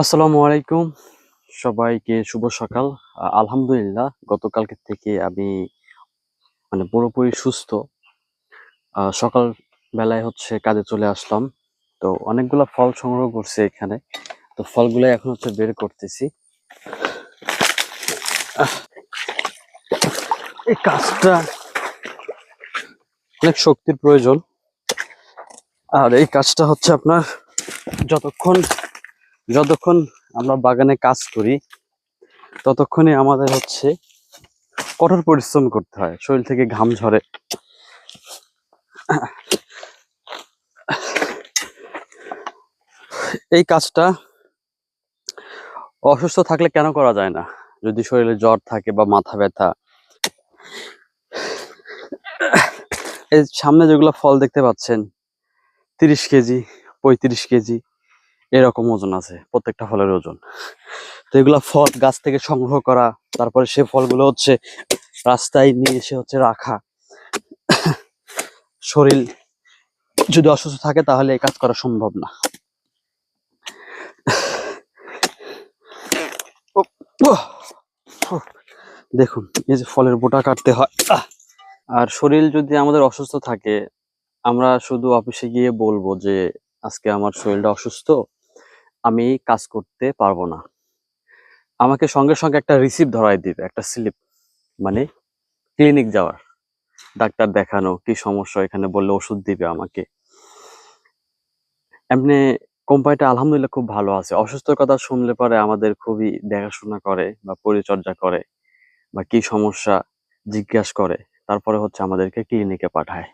আসসালামু আলাইকুম। সবাইকে শুভ সকাল। আলহামদুলিল্লাহ, গতকালকে থেকে আমি মানে পুরোপুরি সুস্থ। সকাল বেলায় হচ্ছে কাজে চলে আসলাম। তো অনেকগুলা ফল সংগ্রহ করছি এখানে। তো ফলগুলো এখন হচ্ছে বের করতেছি। এই কাজটা অনেক শক্তির প্রয়োজন। আর এই কাজটা হচ্ছে আপনার যতক্ষণ যতক্ষণ আমরা বাগানে কাজ করি, ততক্ষণে আমাদের হচ্ছে কঠোর পরিশ্রম করতে হয়। শরীর থেকে ঘাম ঝরে। এই কাজটা অসুস্থ থাকলে কেন করা যায় না? যদি শরীরে জ্বর থাকে বা মাথা ব্যথা। এই সামনে যেগুলো ফল দেখতে পাচ্ছেন, তিরিশ কেজি, পঁয়ত্রিশ কেজি এরকম ওজন আছে, প্রত্যেকটা ফলের ওজন। তো এগুলা ফল গাছ থেকে সংগ্রহ করা, তারপরে সে ফলগুলো হচ্ছে রাস্তায় নিয়ে এসে হচ্ছে রাখা। শরীর যদি অসুস্থ থাকে তাহলে এই কাজ করা সম্ভব না। দেখুন, এই যে ফলের বোটা কাটতে হয়। আর শরীর যদি আমাদের অসুস্থ থাকে, আমরা শুধু অফিসে গিয়ে বলব যে, আজকে আমার শরীরটা অসুস্থ। আমি কাজ করতে পারব না। আমাকে সঙ্গে সঙ্গে একটা রিসিপ্ট ধরাই দিবে, একটা স্লিপ মানে ক্লিনিক যাওয়ার। ডাক্তার দেখানো, কি সমস্যা, এখানে বললে ওষুধ দিবে আমাকে। এমনি কোম্পানিটা আলহামদুলিল্লাহ খুব ভালো আছে। অসুস্থর কথা শুনলে পরে আমাদের খুবই দেখাশোনা করে বা পরিচর্যা করে বা কি সমস্যা জিজ্ঞাসা করে, তারপরে হচ্ছে আমাদেরকে ক্লিনিকে পাঠায়।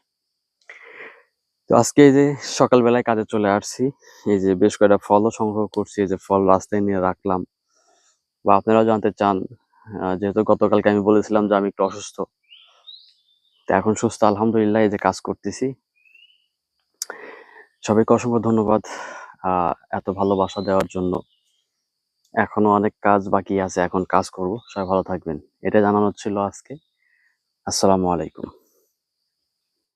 তো আজকে এই যে সকালবেলায় কাজে চলে আসছি, এই যে বেশ কয়েকটা ফলও সংগ্রহ করছি, এই যে ফল রাস্তায় নিয়ে রাখলাম। বা আপনারাও জানতে চান যেহেতু গতকালকে আমি বলেছিলাম যে আমি একটু অসুস্থ। তো এখন সুস্থ, আলহামদুলিল্লাহ, এই যে কাজ করতেছি। সবাইকে অসংখ্য ধন্যবাদ এত ভালোবাসা দেওয়ার জন্য। এখনও অনেক কাজ বাকি আছে, এখন কাজ করব। সবাই ভালো থাকবেন। এটা জানানো ছিল আজকে। আসসালামু আলাইকুম।